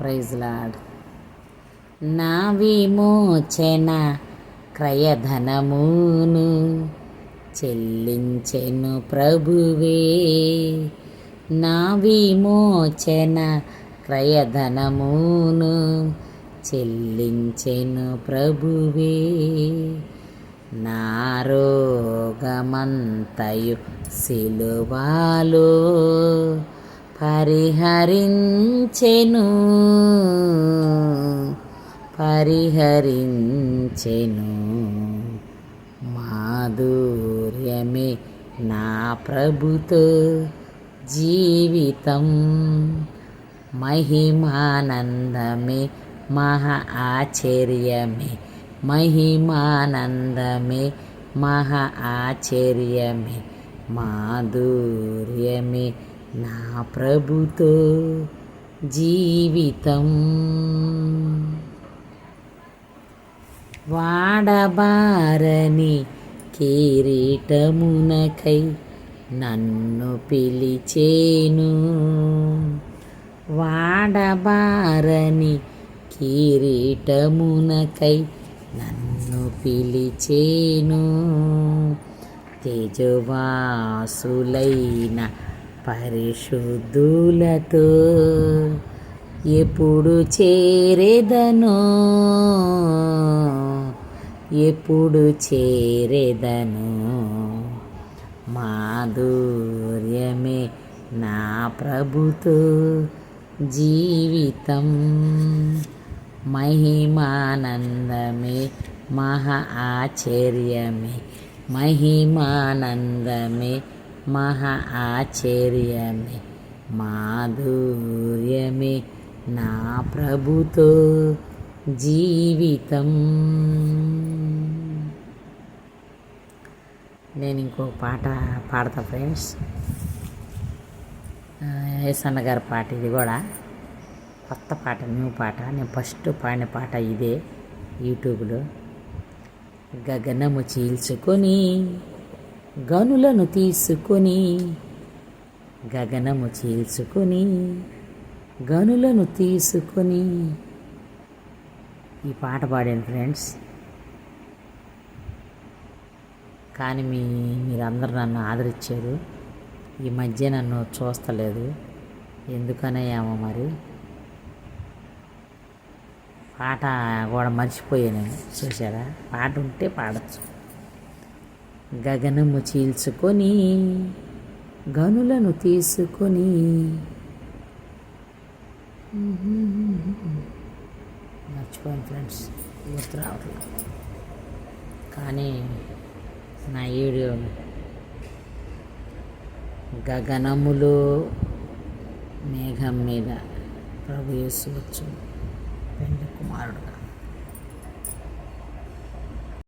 Praise lord. నా విమోచన క్రయధనమును చెల్లించెను ప్రభువే. నా విమోచన క్రయధనమును చెల్లించెను ప్రభువే. నా రోగమంతయు సిలువాలో పరిహరించెను. పరిహరించెను. మాధుర్యమే నా ప్రభుతో జీవితం. మహిమానందమే మహా ఆశ్చర్యమే. మహిమానందమే మహా ఆశ్చర్యమే. మాధుర్యమే నా ప్రభుతో జీవితం. వాడబారని కిరీటమునకై నన్ను పిలిచేను. వాడబారని కిరీటమునకై నన్ను పిలిచేను. తేజవాసులైన పరిశుద్ధులతో ఎప్పుడు చేరేదనో ఎప్పుడు చేరేదను. మాధుర్యమే నా ప్రభుతో జీవితం మహిమానందమే మహా ఆశ్చర్యమే మహిమానందమే మహా ఆశ్చర్యమే మాధుర్యమే నా ప్రభుతో జీవితం. నేను ఇంకో పాట పాడతా ఫ్రెండ్స్. ఏసన్న గారి పాట ఇది కూడా. కొత్త పాట న్యూ పాట. నేను ఫస్ట్ పాడిన పాట ఇదే యూట్యూబ్లో. గగనము చీల్చుకొని గనులను తీసుకొని గగనము చీల్చుకొని గనులను తీసుకొని. ఈ పాట పాడాను ఫ్రెండ్స్. కానీ మీ మీరందరూ నన్ను ఆదరించారు. ఈ మధ్య నన్ను చూస్తలేదు. ఎందుకనే ఏమో మరి. పాట కూడా మర్చిపోయాను చూసారా పాట ఉంటే పాడచ్చు. గగనము చీల్చుకొని గనులను తీసుకొని. మర్చిపోయాను ఫ్రెండ్స్ గుర్తు రావట్లేదు. కానీ నా వీడియో గగనములో మేఘం మీద ప్రభు యేసు వచ్చు పెండ్లి కుమారుడుగా.